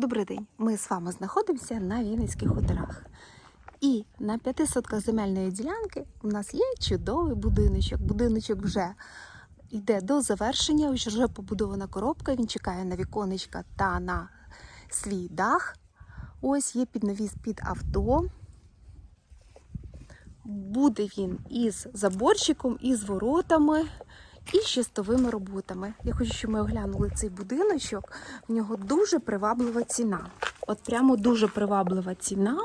Добрий день! Ми з вами знаходимося на Вінницьких хуторах. І на п'яти сотках земельної ділянки у нас є чудовий будиночок. Будиночок вже йде до завершення, вже побудована коробка. Він чекає на віконечка та на свій дах. Ось є піднавіс під авто. Буде він із заборчиком, із воротами і з чистовими роботами. Я хочу, щоб ми оглянули цей будиночок. В нього дуже приваблива ціна. От прямо дуже приваблива ціна.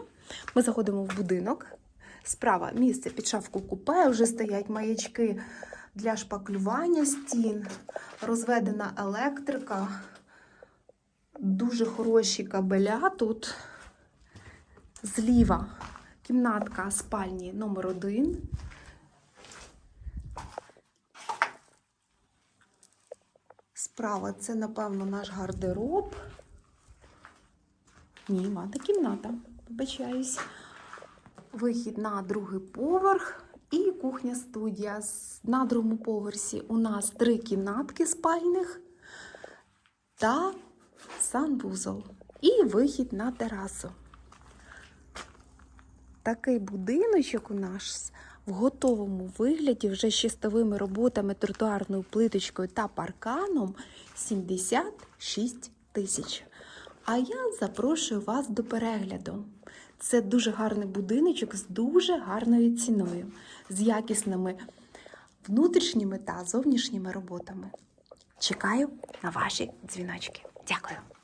Ми заходимо в будинок. Справа місце під шафку купе, вже стоять маячки для шпаклювання стін, розведена електрика, дуже хороші кабеля тут. Зліва кімнатка спальні номер один. Справа це, напевно, наш гардероб. Ні, ванна кімната. Вибачаюсь. Вихід на другий поверх і кухня-студія. На другому поверсі у нас три кімнатки спальних та санвузол. І вихід на терасу. Такий будиночок у нас в готовому вигляді, вже з чистовими роботами, тротуарною плиточкою та парканом 76 тисяч. А я запрошую вас до перегляду. Це дуже гарний будиночок з дуже гарною ціною, з якісними внутрішніми та зовнішніми роботами. Чекаю на ваші дзвіночки. Дякую.